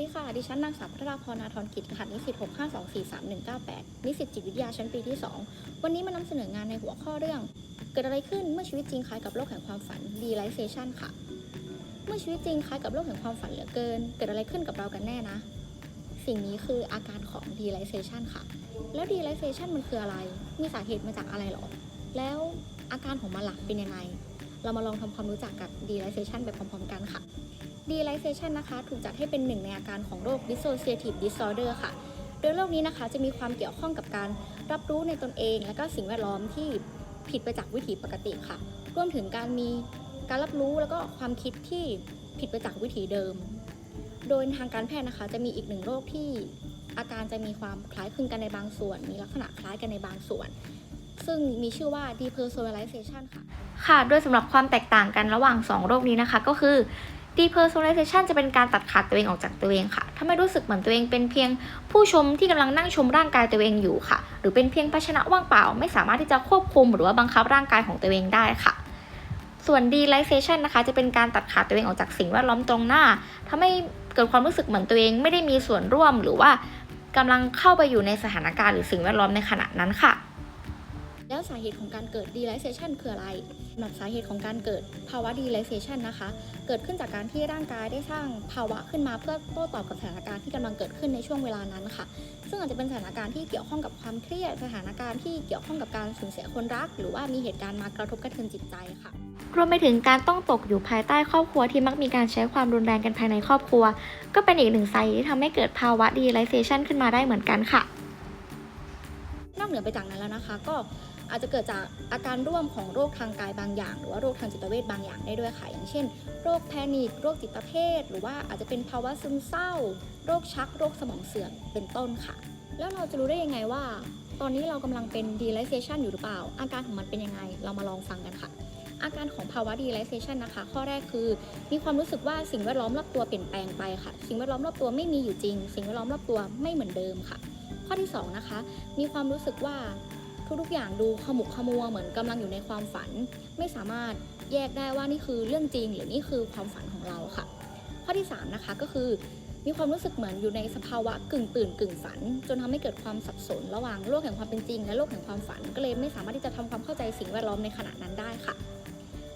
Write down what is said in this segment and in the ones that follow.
ดีค่ะ ดิฉันนางสาวพัทราพรนาทรกิจรหัสนิสิต652439198 นิสิตจิตวิทยาชั้นปีที่ 2 วันนี้มานำเสนองานในหัวข้อเรื่อง เกิดอะไรขึ้นเมื่อชีวิตจริงคล้ายกับโลกแห่งความฝัน Realization ค่ะ เมื่อชีวิตจริงคล้ายกับโลกแห่งความฝันเหลือเกิน เกิดอะไรขึ้นกับเรากันแน่นะ สิ่งนี้คืออาการของ Realization ค่ะ แล้ว Realization มันคืออะไร มีสาเหตุมาจากอะไรหรอ แล้วอาการของมันหลักเป็นยังไง เรามาลองทำความรู้จักกับ Realization ไปพร้อมๆ กันค่ะ Realization นะคะ ถูกจัดให้เป็นหนึ่งในอาการของโรค Dissociative Disorder ค่ะ โดยโรคนี้นะคะจะมีความเกี่ยวข้องกับการรับรู้ในตนเอง และก็สิ่งแวดล้อมที่ผิดไปจากวิถีปกติค่ะ รวมถึงการมีการรับรู้แล้วก็ความคิดที่ผิดไปจากวิถีเดิม โดยทางการแพทย์นะคะ จะมีอีกหนึ่งโรคที่อาการจะมีความคล้ายคลึงกันในบางส่วน มีลักษณะคล้ายกันในบางส่วน ซึ่งมีชื่อว่า depersonalization ค่ะ ค่ะ โดยสำหรับความแตกต่างกันระหว่าง 2 โรคนี้นะคะ ก็คือ depersonalization จะเป็นการตัดขาดตัวเองออกจากตัวเองค่ะทำให้รู้สึกเหมือนตัวเองเป็นเพียงผู้ชมที่กำลังนั่งชมร่างกายตัวเองอยู่ค่ะ หรือเป็นเพียงภาชนะว่างเปล่า ไม่สามารถที่จะควบคุมหรือว่าบังคับร่างกายของตัวเองได้ค่ะ ส่วน dealization นะคะ จะเป็นการตัดขาดตัวเองออกจากสิ่งแวดล้อมตรงหน้าทำให้เกิดความรู้สึกเหมือนตัวเองไม่ได้มีส่วนร่วมหรือว่ากำลังเข้าไปอยู่ในสถานการณ์หรือสิ่งแวดล้อมในขณะนั้นค่ะ แล้วสาเหตุของการเกิด derealization คืออะไรสำหรับสาเหตุของการเกิดภาวะ derealization นะคะ เกิดขึ้นจากการที่ร่างกายได้สร้างภาวะขึ้นมาเพื่อโต้ตอบกับสถานการณ์ที่กำลังเกิดขึ้นในช่วงเวลานั้นค่ะ ซึ่งอาจจะเป็นสถานการณ์ที่เกี่ยวข้องกับความเครียด สถานการณ์ที่เกี่ยวข้องกับการสูญเสียคนรัก หรือว่ามีเหตุการณ์มากระทบกระเทือนจิตใจค่ะรวมไปถึงการต้องตกอยู่ภายใต้ครอบครัวที่มักมีการใช้ความรุนแรงกันภายในครอบครัว ก็เป็นอีกหนึ่งสาเหตุที่ทำให้เกิดภาวะ derealization ขึ้นมาได้เหมือนกันค่ะ นอกเหนือไปจากนั้นแล้วนะคะ ก็ อาจจะเกิดจากอาการร่วมของโรคทางกายบางอย่าง หรือว่าโรคทางจิตเวชบางอย่างได้ด้วยค่ะ อย่างเช่น โรคแพนิคโรคจิตเภท หรือว่าอาจจะเป็นภาวะซึมเศร้า โรคชัก โรคสมองเสื่อมเป็นต้นค่ะ แล้วเราจะรู้ได้ยังไงว่า ตอนนี้เรากำลังเป็น derealization อยู่หรือเปล่า อาการของมันเป็นยังไง เรามาลองฟังกันค่ะอาการของภาวะ derealization นะคะ ข้อแรกคือ มีความรู้สึกว่าสิ่งแวดล้อมรอบตัวเปลี่ยนแปลงไปค่ะ สิ่งแวดล้อมรอบตัวไม่มีอยู่จริง สิ่งแวดล้อมรอบตัวไม่เหมือนเดิมค่ะ ข้อที่สองนะคะ มีความรู้สึกว่า ทุกๆอย่างดูขมุกขมัวเหมือนกำลังอยู่ในความฝัน ไม่สามารถแยกได้ว่านี่คือเรื่องจริง หรือนี่คือความฝันของเราค่ะ ข้อที่สามนะคะก็คือมีความรู้สึกเหมือนอยู่ในสภาวะกึ่งตื่นกึ่งฝัน จนทำให้เกิดความสับสน ระหว่างโลกแห่งความเป็นจริง และโลกแห่งความฝัน ก็เลยไม่สามารถที่จะทำความเข้าใจสิ่งแวดล้อมในขณะนั้นได้ค่ะ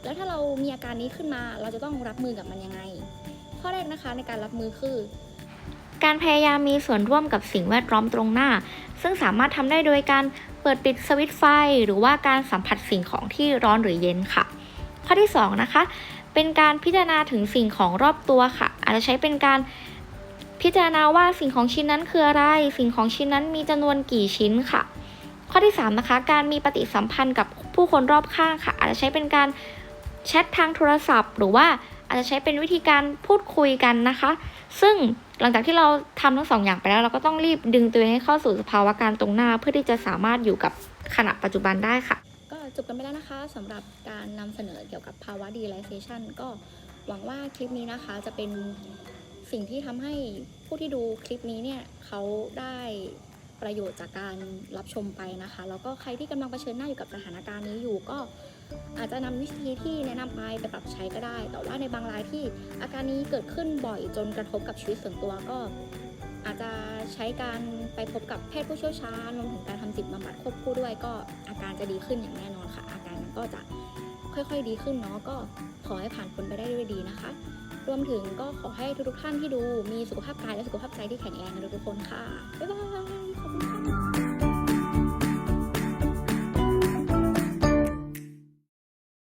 แล้วถ้าเรามีอาการนี้ขึ้นมาเราจะต้องรับมือกับมันยังไง ข้อแรกนะคะในการรับมือคือ การพยายามมีส่วนร่วมกับสิ่งแวดล้อมตรงหน้า ซึ่งสามารถทำได้โดยการเปิดปิดสวิตช์ไฟ หรือว่าการสัมผัสสิ่งของที่ร้อนหรือเย็นค่ะ ข้อที่สองนะคะ เป็นการพิจารณาถึงสิ่งของรอบตัวค่ะ อาจจะใช้เป็นการพิจารณาว่าสิ่งของชิ้นนั้นคืออะไร สิ่งของชิ้นนั้นมีจำนวนกี่ชิ้นค่ะ ข้อที่สามนะคะ การมีปฏิสัมพันธ์กับผู้คนรอบข้างค่ะ อาจจะใช้เป็นการแชททางโทรศัพท์ หรือว่า อาจจะใช้เป็นวิธีการพูดคุยกันนะคะ ซึ่งหลังจากที่เราทำทั้งสองอย่างไปแล้ว เราก็ต้องรีบดึงตัวเองให้เข้าสู่สภาวะการตรงหน้า เพื่อที่จะสามารถอยู่กับขณะปัจจุบันได้ค่ะ ก็จบกันไปแล้วนะคะสำหรับการนำเสนอเกี่ยวกับภาวะ derealization ก็หวังว่าคลิปนี้นะคะจะเป็นสิ่งที่ทำให้ผู้ที่ดูคลิปนี้เนี่ยเขาได้ประโยชน์จากการรับชมไปนะคะ แล้วก็ใครที่กำลังเผชิญหน้าอยู่กับสถานการณ์นี้อยู่ก็ อาจจะนำวิธีที่แนะนำไปไปปรับใช้ก็ได้ แต่ว่าในบางรายที่อาการนี้เกิดขึ้นบ่อยจนกระทบกับชีวิตส่วนตัวก็ อาจจะใช้การไปพบกับแพทย์ผู้เชี่ยวชาญรวมถึงการทำจิตบำบัดควบคู่ด้วยก็อาการจะดีขึ้นอย่างแน่นอนค่ะ อาการก็จะค่อยๆดีขึ้นเนาะก็ขอให้ผ่านพ้นไปได้ด้วยดีนะคะ รวมถึงก็ขอให้ทุกๆท่านที่ดูมีสุขภาพกายและสุขภาพใจที่แข็งแรงกันทุกๆคนค่ะบ๊ายบายขอบคุณค่ะ